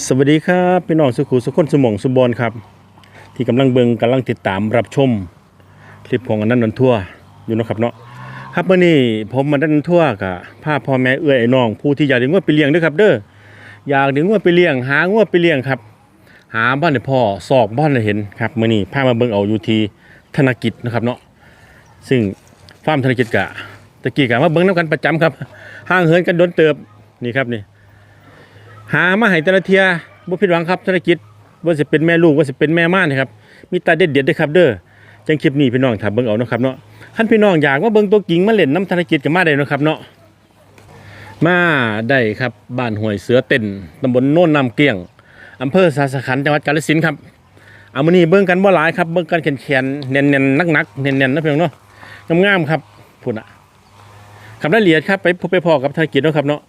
สวัสดีครับพี่น้องสุขุสุขคนสมองสุบอลครับ ที่กำลังเบิงกำลังติดตามรับชมคลิปของอันนั้นนนทั่วอยู่นะครับเนาะครับเมื่อนี้ผมมาดันทั่วกับพาพ่อแม่เอื้อยไอ้น้อง ผู้ที่อยากเลี้ยงวัวไปเลี้ยงด้วยครับ เด้ออยากเลี้ยงวัวไปเลี้ยง หาวัวไปเลี้ยงครับ หาบ้านให้พ่อสอกบ้านให้เห็นครับเมื่อนี้พามาเบิงเอาอยู่ทีธนกิจนะครับเนาะซึ่งฟาร์มธนกิจกะตะกี้กะมาเบิงน้ำกันประจำครับห่างเหินกันโดนเติบนี่ครับนี่ หามาให้แต่ละเทียบ่ผิดหวังครับธุรกิจว่าสิเป็นแม่ลูกว่าสิเป็นแม่ม่านนะครับมีตาเด็ดเด็ดด้อครับเด้อจังคลิปนี้พี่น้องถ้าเบิ่งเอานะครับเนาะคันพี่น้องอยากมาเบิ่งตัวกิ่งมาเล่นน้ำธุรกิจก็มาได้นะครับเนาะมาได้ครับบ้านห้วยเสือเต้นตำบลโน่นนำเกลียงอำเภอสาสขันจังหวัดกาฬสินธุ์ครับเอามื้อนี้เบิ่งกันบ่หลายครับเบิ่งกันแข็งๆแน่นๆหนักๆแน่นๆนะพี่น้องเนาะงามๆครับพุ่นน่ะครับรายละเอียดครับไปพบไปพอกับธุรกิจเนาะครับเนาะ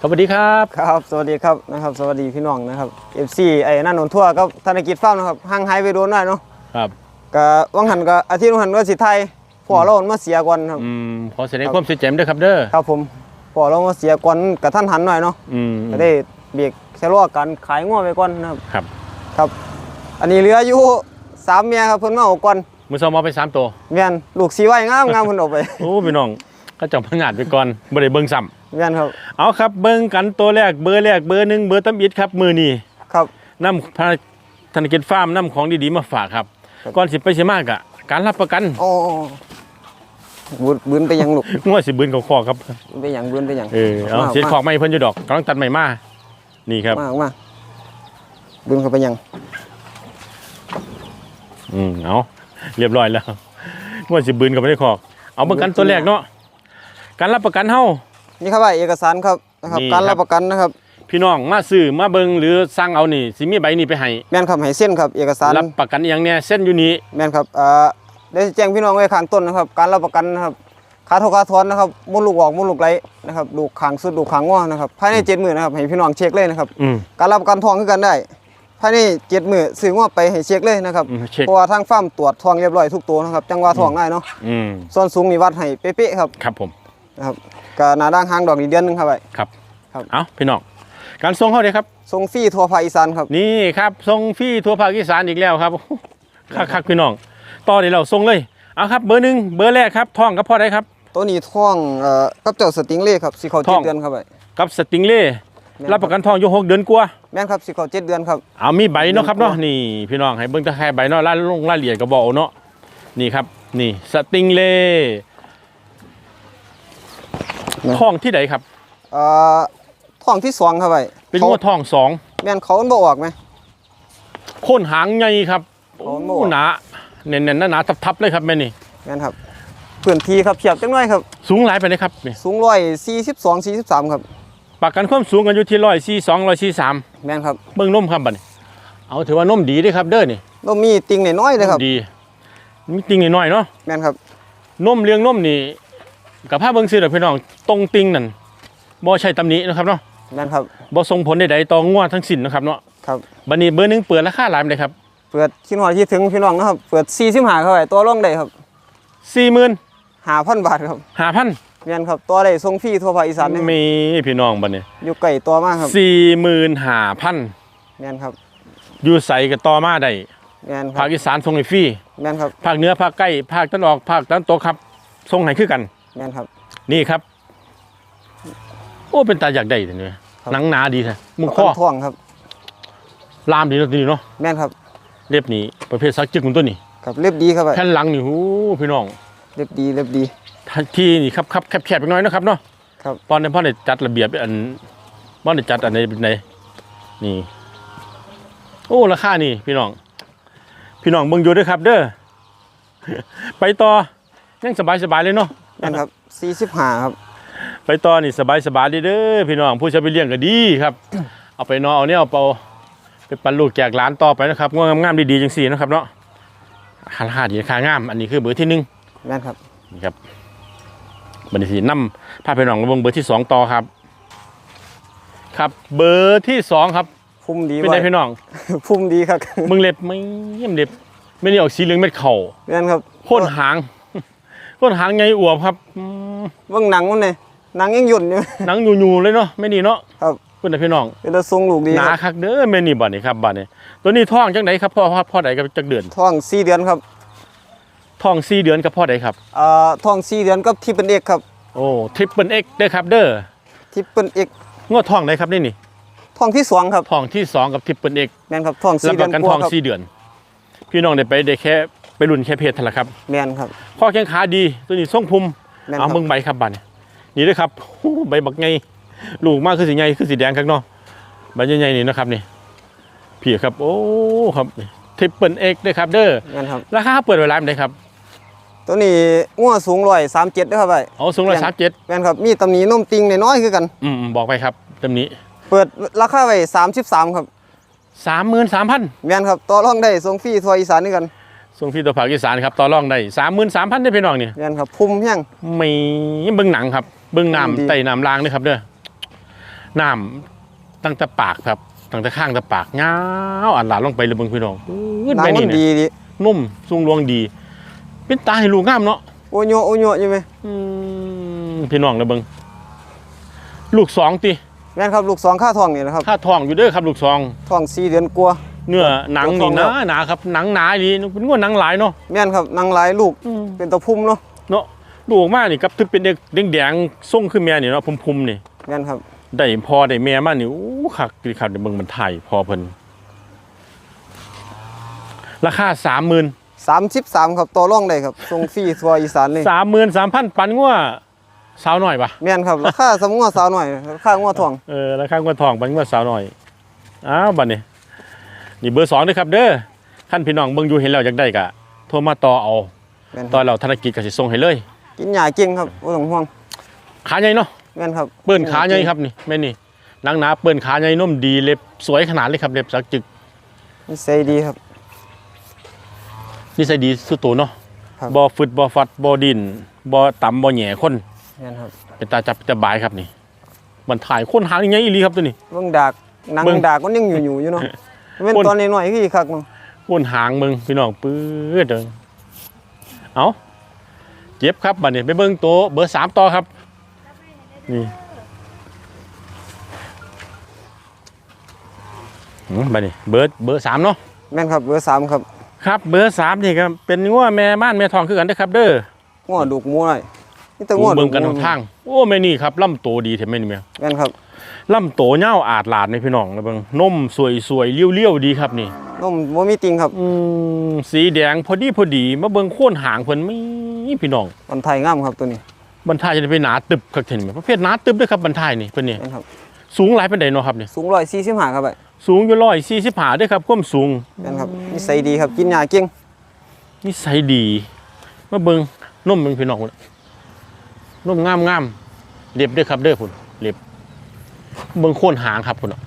สวัสดีครับครับ สวัสดีครับนะครับ สวัสดีพี่น้องนะครับ FC ไอ้นั่นนนทั่วก็ธนกิจฟาร์มนะครับห่างหายไปโดนหน่อยเนาะครับก็วังหันก็อาทิตย์วังหันก็สิไทยพ่อเรามาเสียก่อนครับอืมขอแสดงความเสียใจด้วยครับเด้อครับผมพ่อเรามาเสียก่อนกับท่านหันหน่อยเนาะอืมก็ได้เบรกชะลอการขายง้อไปก่อนนะครับครับ ครับ อันนี้เหลืออยู่สามเมียครับเพิ่นมาเอาก่อนมือสองมาไปสามตัวแม่นลูกสีไว้งามงามเพิ่นเอาไปโอ้พี่น้องก็จับพงาดไปก่อนบ่ได้เบิ่งซ้ แม่นครับำเอาครับเบิ่งกันตัวแรกเบอร์แรกเบอร์หนึ่งเบอร์ตำอิดครับมือนี้ครับนํพาธนกิจฟาร์มนํของดีๆมาฝากครับครับก่อนสิไปสิมากอะการรับประกันโอ้บุญบุญไปยังลูกงวดสิบืนเขาคอครับไปยังบุญไปยังเออเอาเสียขอกไม่เพิ่นอยู่ดอกกำลังตัดใหม่มานี่ครับมากมาบุญเข้าไปยังอืมเอาเรียบร้อยแล้วงวดสิบืนก็ไม่ได้ขอกเอาประกันตัวแรกเนาะการรับประกันเฮา นี่ครับว่าเอกสารครับนะครับ นี่การครัรับบประกันนะครับพี่น้องมาซื้อมาเบิงหรือสั่งเอานี่สิมีใบนี้ไปให้แม่นครับให้เส้นครับ เอกสารรับประกันอหย่างเนี้ยเส้นอยู่นี้แม่นครับเอ่อได้แจ้งพี่น้องไว้ข้างต้นนะครับ การรับประกันนะครับค่าโทรค่าทอนนะครับมดลูกออกมดลูกไหลนะครับลูกขางสุดลูกขางง้อนะครับภายในเจ็ดหมื่นนะครับให้พี่น้องเช็คเลยนะครับ อืม การรับประกันทองคือกันได้ภายในเจ็ดหมื่นซื้อง้อไปให้เช็คเลยนะครับอืมเช็ค เพราะว่าทางฟาร์มตรวจทองเรียบร้อยทุกตัวนะครับ จังว่าทองได้เนาะอืมส่วนสูงนี่วัดให้เป๊ะๆครับ ครับผมนะ ครับก็หนาด่างหางดอกนี่เดือนหนึงครับไปครับครับ เอาพี่น้องการส่งเข้าเลยครับ ทรงฟรีทั่วภาคอีสานครับ นี่ครับส่งฟรีทั่วภาคอีสานอีกแล้วครับคักคักๆพี่น้องต่อเดี๋ยวเราส่งเลยเอาครับเบอร์หนึ่งเบอร์แรกครับท่องกับพ่อได้ครับ ตัวนี้ท่องเอ่อกับเจ้าสติงเล่ครับสิเขาท่เจ็อดง เดือนครับไปกับสติงเล่แม่น รับประกันทองอยู่หกเดือนกว่าแม่นครับสิเขาเจ็ดเดือนครับ เอามีใบเนาะครับเนาะเดือนกว่านี่พี่น้องให้เบิ่งตะแคร่ใบเนาะรายลงรายละเอียดก็บอกเอาเนาะนี่ครับนี่สติงเล่ ท่องที่ไหนครับเอ่อท่องที่สองครับไปเป็นเขางวดท่องสองแม่นเขามันบ่ออกไหมโค่นหางใหญ่ครับโอ้โอ้หนาเน่นๆหนาๆทับๆเลยครับแม่นี่แม่นครับพื้นที่ครับเพียบจังน้อยครับ สูงหลายไปเลยครับนี่สูงร้อยสี่สิบสองสี่สิบสามครับประกันความสูงกันอยู่ที่ร้อยสี่สองร้อยสี่สามแม่นครับเบิ่งนมครับบัดนี้เอาถือว่านมดีเด้อครับเด้อนี่แล้วมีติงน้อยๆเลยครับดีมีติงนิดหน่อยเนาะแม่นครับนมเลี้ยงนมนี่ กับภาพเบิ่งซื้อเด้อพี่น้องตรงติงนั่นบ่ใช่ตำหนินะครับเนาะแม่นครับบ่ส่งผลใดๆต่องวดทั้งสิ้นนะครับเนาะครับบัดนี้เบอร์หนึงเปิดราคาหลายปานใดครับเปิดคิดหอดที่ถึงพี่น้องนะครับเปิดสี่สิบห้าเข้าไปตัวร่องได้ครับ45,000หาพันบาทครับแม่นครับตัวได้ทรงฟรีทั่วภาคอีสานนี่มีพี่น้องบัดนี้อยู่ไก่ตัวมากครับ45,000แม่นครับอยู่ใสก็ต่อมาได้แม่นคภารับคอีสานส่งให้ฟรีแม่นครับ ภาคเหนือภาคใกล้ภาคตะวันออกภาคตะวันตกครับส่งให้คือกัน แม่นครับ นี่ครับ โอ้เป็นตาอยากได้ทีนี้ครับ หนังหนาดีแท้มุงประข้อกันท่วงครับ ลามดีเนาะตัวนี้เนาะแม่นครับเล็บนี่ประเภทซักจึกของตัวนี้ครับเรียบดีครับไปแผ่นหลังนี่หูพี่น้องเรียบดีเรียบดี ที่นี่ครับครับแคบๆไปหน่อยนะครับเนาะครับ ตอนนี้พ่อได้จัดระเบียบอันพ่อได้จัดอันในในนี่ โอ้ราคานี่ พี่น้อง พี่น้องเบิ่งอยู่ด้วยครับ เด้อ ไปต่อยังสบายสบายๆเลยเนาะ แม่นครับสี่สิบห้าครับ ไปต่อนี่สบายสบายๆเด้อเด้อพี่น้องผู้จะไปเลี้ยงก็ดีครับ เอาไปเนอเอาเนี่ยเอาเปาไปปันลูกแจกหลานต่อไปนะครับงามๆดีๆจังสี่นะครับเนาะราคาดีราคางาม อันนี้คือเบอร์ที่หนึ่งแม่นครับนี่ครับบันทีนำพาพี่น้องมาเบิ่งเบอร์ที่สองต่อครับ ครับเบอร์ที่สองครับพุ่มดีเป็นไงไว้พี่น้องพุ่มดีครับมึงเล็บไม่เยี่ยมเล็บไม่ได้ออกสีเหลืองเม็ดเข่าแม่นครับโค่นหาง โค่นหางไงอวบครับอืมเบิ่งหนังมันเลยหนังยังหยุ่นอยู่หนังอยู่ๆเลยเนาะไม่ดีเนาะครับเพิ่นน่ะพี่น้องเป็นตาทรงลูกดีหคนารับคักเด้อแม่นี่บัดนี้ครับบัดนี้ตัวนี้ท้องจังไดครับพ่อพ่อพ่อใดกับจักเดือนท้อง4เดือนครับท้อง4เดือนกับพ่อใดครับอ่าท้อง4เดือนกับที่เป็นเอกครับโอ้ทริปเปิลเอ็กเด้อครับเด้อที่เป็นเอกงวดท้องไหนครับนี่นี่ท้องที่สองครับท้องที่สองกับทริปเปิลเอ็กแม่นครับท้องรับ4เดืปอนระกันกท้อว่างครับ4เดือน พี่น้องได้ไปได้แค่ ไปรุ่นแค่เพจเท่านั้นละครับแม่นครับ ข้อแข้งขาดีตัวนี้ทรงภูมิแม่นคเอารับเบิ่งใบครับบัดนี้นี่เด้อครับโอ้ใบบักไงลูกมากคือสีใหญ่คือสีแดงข้างนอกใบใหญ่ๆนี่นะครับนี่พี่ครับโอ้ครับทริปเปิลเอ็กเด้อครับเด้อแม่นครับ ราคาเปิดไว้ร้านใดครับตัวนี้งัวสูง137เด้อครับไอ้เอาสูงร้อยสามเจ็ดแม่นครับ มีตำหนินมติงน้อยๆคือกัน อืมบอกไปครับจำนี้เปิดราคาไว้33ครับ สามหมื่นสามพันแม่นครับต่อรองได้ส่งฟรีทั่วอีสานคือกัน ส่งฟรีตัวภาคอีสานครับต่อรองได้สามหมื่นสามพันได้พี่น้องนี่แม่นครับพุ่มแห้งไม่เบิ่งหนังครับ เบิ่งดีน้ำไต่น้ำลางด้วยครับเด้อน้ำตั้งแต่ปากครับตั้งแต่ข้างแต่ปากเงาวอันหลาลงไปเลยเบิ่งพี่น้องปื๊ดหนังแม่มันี่นเนี่ยดีดินุ่มทรงรวงดี เป็นตาให้ลูกงามเนาะโอโยโอโยอยู่ไหมอืมพี่น้องนะเบิ่งลูกสองติแม่นครับลูกสองค่าทองนี่นะครับค่าทองอยู่เด้อครับ ลูกสองทอง4เดือนกว่า เนื้อหนังตัวทอนี่งหนาแล้วหนาครับหนังหนาดีเป็นงวดหนังหลายเนาะแม่นครับนางหลายลูกอืมเป็นตะพุ่มเนาะเนาะลูกออกมานี่กับถึงเป็นเด็กแดงๆส่งขึ้นแม่นี่เนาะพุ่มๆนี่แม่นครับได้พอได้แม่มานี่อู้คักดีครับเดี๋ยวเบิ่งมันไทยพอเพิ่นราคา30,000 33ครับต่อรองได้ครับส่งฟรีทั่วอีสานเลย33,000ปันงัวสาวหน่อยปะแม่นครับราคาสำงัวสาวหน่อยราคางัวทองเออราคางวดทองปันงัวสาวหน่อยอ้าวบัดนี้ นี่เบอร์2เด้อครับเด้อคันพี่น้องเบิ่งอยู่เห็นแล้วอยากได้ก็โทรมาต่อเอาแม่นคต่อรับเราธนกิจก็สิส่งให้เลย กินหญ้าเก่งครับบ่ต้องห่วงขาใหญ่เนาะแม่นครับเปิ้นขาใหญ่ครับนี่แม่นี่หนังหนาเปิ้นขาใหญ่นุ่มดีเล็บสวยขนาดเลยครับเล็บสักจึกนิสัยดีครับ นิสัยดีสุดโตัวเนาะครับ บ่ฟึดบ่ฟัดบ่ดินบ่ต่ำบ่แหย่คน แม่นครับเป็นตาจับจะบายครับนี่มันถ่ายคนหางยังไงอีหลีครับตัวนี้ เบิ่งดากหนังเบิ่ง ดากมันยังอยู่ๆอยู่เนาะ เป็นคนตอนน้อยๆคืออีกคักเนาะคนหางมึงพี่น้องปื้ดเด้อเอาเจ็บครับบัดนี้ไปเบิ่งตัวเบอร์สามต่อครับ นี่หืมบัดนี้เบอร์เบอร์สามเนาะแม่นครับเบอร์สามครับ ครับเบอร์สามนี่ครับเป็นงัวแม่ม่านแม่ทองคือกันเด้อครับ เด้องัวดุกหมูหน่อยนี่แต่จูงัวงดุเบิ่กงกันหมูทางทาง โอ้แม่นี่ครับลำโตดีแท้แม่นี่แม่แม่นครับ ลำโตเงาวอาดลาดนี่พี่น้องนะเบิ่งนมสวยสวยๆเลี้ยวๆดีครับนี่นมบ่มีติงครับอืมสีแดงพอดีพอดีมาเบิ่งโค่นหางเพิ่นมีพี่น้องมันไทยงามครับตัวนี้บรรทายจะได้ไปหนาตึบคักเห็นไหมประเภทหนาตึบเด้วยครับบรรทายนี่เพิ่นนี่แม่นครับสูงหลายปานใดเนาะครับนี่สูง145ครับไอ้สูงอยู่ร้อยสี่สิบห้าด้วยครับความสูงแม่นครับนิสัยดีครับกินหญ้าเก่งนิสัยดีมาเบิ่งนมเบิ่งพี่น้องพุ่นนมงามงามๆเรียบเด้อครับเด้อพุ่นเรียบ เบิ่งโค่นหางครับพุ่นน่ะ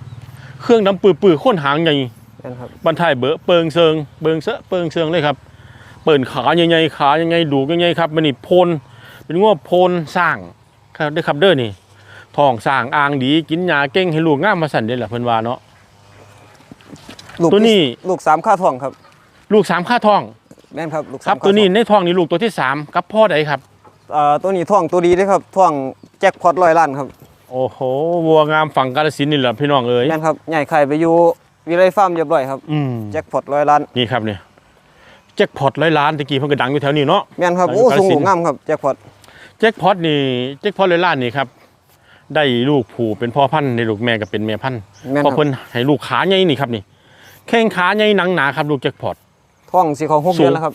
เครื่องดำปื้อๆโค่นหางใหญ่แม่นครับบรรทายเบอะเปิงเซิงเบิงเสอะเปิงเซิงเลยครับ เปิ่นขาใหญ่ๆขาใหญ่ๆดูกใหญ่ๆครับมันนี่โพนเป็นง้อโพนสร้างครับเด้อครับเด้อนี่ท้องสร้างอ่างดีกินยาเก่งให้ลูกงามมาสั่นเด้อล่ะเพิ่นว่าเนาะลูกตัวนี้ลูกสามค่าทองครับ ลูกสามค่าท้องแม่นครับลูกคสารับมค่าตัวนี้ทองในท้องนี่ลูกตัวที่สามกับพ่อใดครับเอ่อตัวนี้ท่องตัวดีเด้อครับท่องแจ็คพอตร้อยล้านครับ โอ้โหวัวงามฝั่งกาฬสินธุ์นี่แหละพี่น้องเอ้ยแม่นครับใหญ่ไข่ไปอยู่วิไลฟาร์มเรียบร้อยครับอืมแจ็คพอตร้อยล้านนี่ครับเนี่ยแจ็คพอตร้อยล้านตะกี้เพิ่นก็ดังอยู่แถวนี้เนาะ แม่นครับไปโอ้อยู่กาฬสูงสินลูธุ์กงามครับแจ็คพอตแจ็คพอตนี่แจ็คพอตร้อยล้านนี่ครับ ได้ลูกผูเป็นพ่อพันธุ์ในลูกแม่ก็เป็นแม่พันธุ์แม่นเพคราะรับเพิ่นให้ลูกขาใหญ่นี่ครับนี่แข้งขาใหญ่หนังหนาครับลูกแจ็คพอตท่องสีเขาหกสูง เดือนแล้วครับ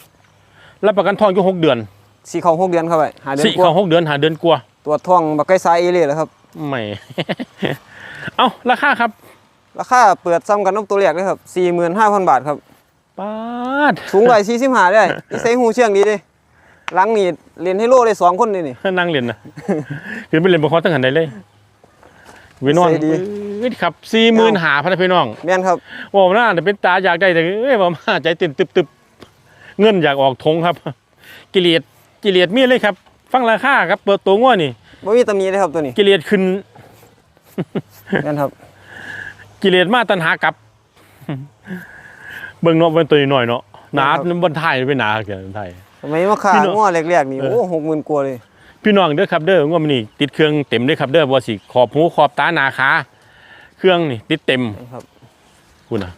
รับประกันทองอยู่หกเดือนสีเขาหกเดือนครับไปหาเดือนสี่กว่าเขาหกเดือนหาเดือนกว่าตัวจท่องบักไก่สายเอเล่แล้วครับ ไม่ เอาราคาครับ ราคาเปิดซ้ำกันนกตัวแรกเลยครับสี่หมื่นห้าพันบาทครับป้าดสูงร้อยสี่สิบห้าได้นิสัยหูเชื่องดีเด้หลังนี่เรียนให้โลได้สองคนเลยนี่นั่งเรียนนะคือไปเรียนบคอตั้งหันได้เลยเวนอนใส่ดีปื๊ดครับสี่หมื่นหาพันพี่น้องแม่นครับว่าหน้าแต่เป็นตาอยากได้แต่เอ้ยว่ามาใจตื่นตึบตึบเงินอยากออกทงครับ กิเลสกิเลสมีเลยครับ ฟังราคาครับเปิดตัวง้อนี่ ไม่มีตำหนิเลยครับตัวนี้กิเลสขึ้นแม่นครับ กิเลสมาตันหากลับ เบิ่งเนาะเป็นตัวน้อยๆเนาะหนาครับบนไทยเป็นหนาเกินไทยทำไมมาขาพี่น้องง้อแรกๆนี่เออโอ้หกหมื่นกว่าเลย พี่น้องเด้อครับเด้องวดมันนี่ติดเครื่องเต็มเด้อครับเด้อบ่สิขอบหูขอบตาหนาขาเครื่องนี่ติดเต็มนะครับคุณนะ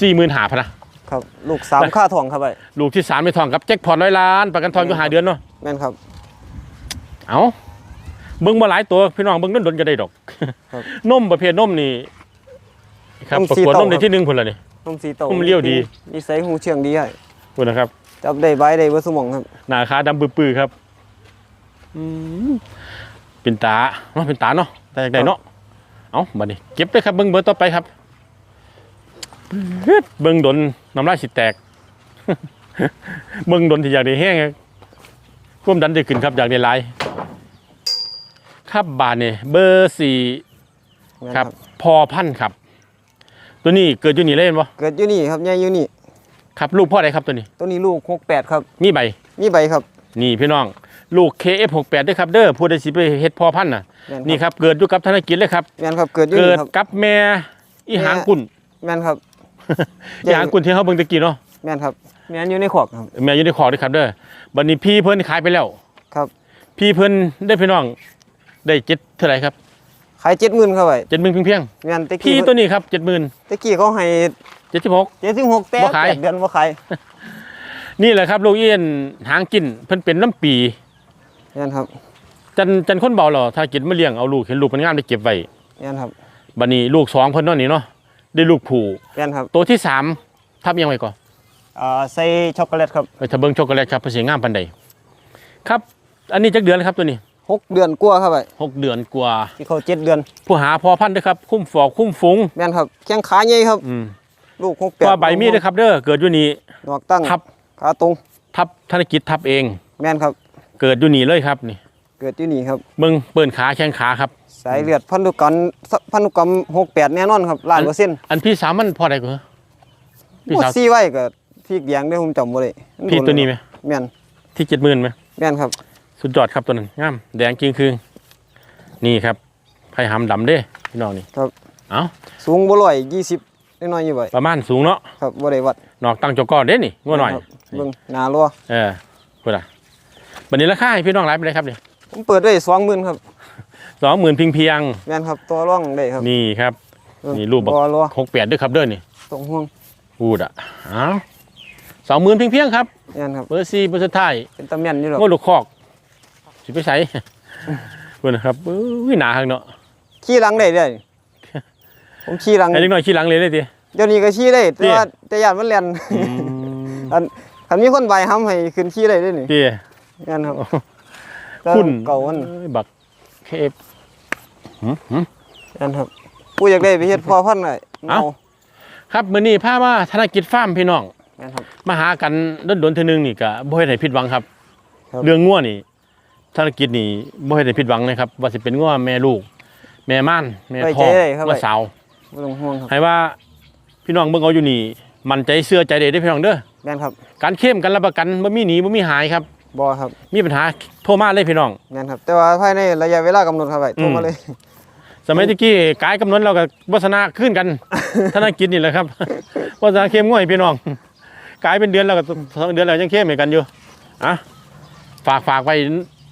สี่หมื่นหาพะนะ ครับลูกสามค่าทองครับไอ้ลูกที่สามไม่ทองครับแจ็คพอตร้อยล้าน ประกันทองอยู่หาเดือนเนาะแม่นครับ เอาเบิ้งมาหลายตัวพี่น้องเบิ้งดนๆก็ได้ดอกครับนมประเภทนมนี่ครับนมประสีกวดเต้านมในครับที่หนึ่งพุ่นละนี่นมสีโตนมเลี้ยวดี นิสัยหูเชื่องดีไอ้คุณนะครับจับได้ใบได้เบ่สมองครับ หน้าขาดำปื้อๆครับอืมเป็นตาเนาะเป็นตาเนาะแต่อยากได้เนาะเอาบัดนี้เก็บเลยครับเบิ้งเบอร์ต่อไปครับ เฮ็ดเบิ้งดนน้ำลายสิแตก เบิ้งดนที่อยากได้แห้งความดันจะขึ้นครับอยากได้หลายครับบาทนี่เบอร์สี่แม่นครับ พอพันธุ์ครับ ตัวนี้เกิดอยู่นี่เล่นปะเกิดอยู่นี่ครับใหญ่อยู่นี่ครับลูกพ่อใดครับตัวนี้ ตัวนี้ลูก68ครับ มีใบ มีใบครับ นี่พี่น้อง ลูก KF68 ด้วยครับเด้อผู้ใดสิไปเฮ็ดพอพันธุ์น่ะแม่นนี่ครับเกิดอยู่กับธนกิจเลยครับแม่นครับเกิดอยู่เกินี่ดครับกับแม่อีหางกุ่นแม่นครับ อีหางกุ่นที่เขาเบิ่งตะกี้เนาะแม่นครับแม่นอยู่ในขอกครับแม่อยู่ในคอด้วยครับเด้อบัดนี้พี่เพิ่นขายไปแล้ว ครับ พี่เพิ่นได้พี่น้อง ได้เจ็ดเท่าไหร่ครับขาย70,000ครับไอ้เจ็ดหมื่นเพียงแม่นตะๆพี่กี้ตัวนี้ครับเจ็ดหมื่นตะกี้เขาให้เจ็ดสิบหก76แต่บ่ขายแปดเดือนบ่ขายนี่แหละครับลูกเอี้ยนหางกินเพิ่นเป็นน้ำปีแม่นครับ จันจันคนเบาเหรอถ้ากินมาเลี้ยงเอาลูกเห็นลูกมันงามได้เก็บไว้แม่นครับบัดนี้ลูกสองเพิ่นเนาะนี่เนาะ ได้ลูกผูแม่นครับตัวที่สามทับยังไงก่อนอ่าใส่ช็อกโกแลตครับไปทะเบิงช็อกโกแลตครับเพื่อเสียงามปันใดครับ อันนี้จักเดือนแล้วครับตัวนี้หกเดือนกว่าครับไอ้หกเดือนกว่าที่เขาเจ็ดเดือน ผู้หาพอพันธุ์ด้วยครับ คุ้มฟอกคุ้มฟุงแม่นครับแข้งขาใหญ่ครับอืมลูกหกแปเพดราะว่าใบมีดด้วยครับเด้อเกิดอยู่นี่ดอกตั้งทับขาตรงทับธนกิจทับเอง แม่นครับ เกิดอยู่นี่เลยครับนี่ เกิดอยู่นี่ครับ เบิ่งเปิ้นขาแข้งขาครับ สายเลือดพันธุกรรมพันธุกรรมหกแปดแน่นอนครับล้านเปอร์เซ็นต์อันพี่สามมันพอได้ก็พี่พูดสาวซี่ไว้ก็พริกแยงได้ผมจำบ่ได้มัพี่โดตัวนี้ไหมแม่นที่เจ็ดหมื่นไหมแม่นครับ สุดยอดครับตัวนั้นงามแดงจริงคือนี่ครับไผ่หำดำเด้พี่น้องนี่ครับเอ้าสูงบ่ร้อยยี่สิบน้อยๆอยู่ไว้ประมาณสูงเนาะครับบ่ได้วัดนอกตั้งจอกอเด้นี่งัวหน่อยครับเบิ่งหน้ารัวเออพูดอะบันนี้ราคาให้พี่น้องไลฟ์ไปเลยครับเนี่ยผมเปิดได้20,000ครับ สองหมื่นพิงเพียงแม่นครับตัวร่องได้ครับนี่ครับเบิ่งนี่รูปบักบ่รัวหกแปดด้วยครับเด้อนี่ตรงห่วงพูดอะอ้าวสองหมื่นพิงเพียงครับแม่นครับเบอร์ซีเบอร์สุดท้ายเป็นตะแม่นอยู่ดอกงวดลูกคอกสิไปใช้พูดนะครับอุ้ยหนาข้างเนาะขี่หลังได้ได้ผมขี่หลังไอ้เล็กน้อยขี้หลังเลยได้ทีเดี๋ยวนี้ก็ขี่ได้แต่เตี้ยว่าแต่ยานมันแล่นอันคันมีคนใบห้ำให้ขึ้นขี่ได้ด้วยนี่เตี้ยงั้นครับคุณเก่ามันเอ้ยบัก เคฟหืมหืมงั้นครับผู้อยากได้ไปเฮ็ดพ่อพันธุ์ได้เอ้า ครับมื้อนี้พามาธนกิจฟาร์มพี่น้องงั้นครับ มาหากันดนๆเทื่อนึงนี่ก็บ่เฮ็ดให้ผิดหวังครับ ครับ เรื่องงัวนี่ธุรกิจนี่บ่เฮ็ดให้ผิดหวังนะครับ ว่าสิเป็นงัวแม่ลูก แม่ม่านแม่ท้องงัวสาวบ่ต้องห่วงครับให้ว่าพี่น้องเบิ่งเอาอยู่นี่ มั่นใจเชื่อใจได้เด้อพี่น้องเด้อ แม่นครับ การเข้มกันรับประกันบ่มีหนีบ่มีหายครับ บ่ครับมีปัญหาโทรมาเลยพี่น้องงั้นครับ แต่ว่าภายในระยะเวลากำหนดครับไว้โทรมาเลย สมัยตะกี้กายกำหนดเราก็วาสนาขึ้นกัน ธนกิจนี่แหละครับวาสนาเข้มง่วยพี่น้องกายเป็นเดือนแล้วก็สองเดือนแล้วยังเข้มเหมือนกันอยู่อะฝากฝากไว้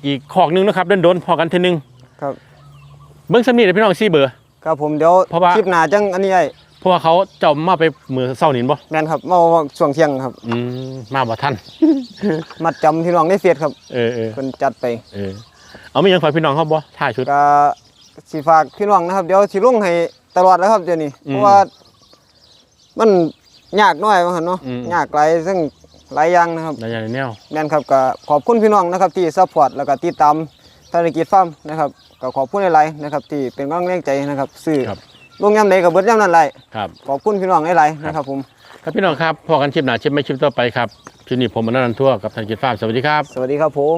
อีกขอกหนึงนะครับเดินโดนพอกันทีนึงครับ เบิ้งสำนีเด้อพี่น้องซีเบอร์ครับผมเดี๋ยวเพราะว่า คลิปหน้าจังอันนี้ไอ้ เพราะว่าเขาเจ้ามาไปมือเศร้านินบ่แม่นครับมาเอาช่วงเที่ยงครับ อืมมาบ่ทัน มัดจำพี่น้องในเฟซครับเออเออเพิ่นจัดไปเออเอาไม่ยังฝากพี่น้องเขาบ่ถ่ายชุด ก็สิฝากพี่น้องนะครับ เดี๋ยวสิลงให้ตลอดแล้วครับเดี๋ยวนี้อืมเพราะว่า มันยากน้อยว่าหั่นเนาะอืม ยากหลายซึ่งหลายอย่างนะครับ ในอย่างแนว แม่นครับก็ขอบคุณพี่น้องนะครับที่ซัพพอร์ตแล้วก็ติดตามธนกิจฟาร์มนะครับก็ขอบคุณหลายๆนะครับที่เป็นกำลังแรงใจนะครับซื้อครับ ลงยำใดก็เบิดยำนั้นไรครับขอบคุณพี่น้องหลายๆนะครับผมครับพี่น้องครับพอกันชิปหน้าชิปไม่ชิปต่อไปครับคลิปนี้ผมอนันต์ทั่วกับทางกิจฟาร์มสวัสดีครับ สวัสดีครับผม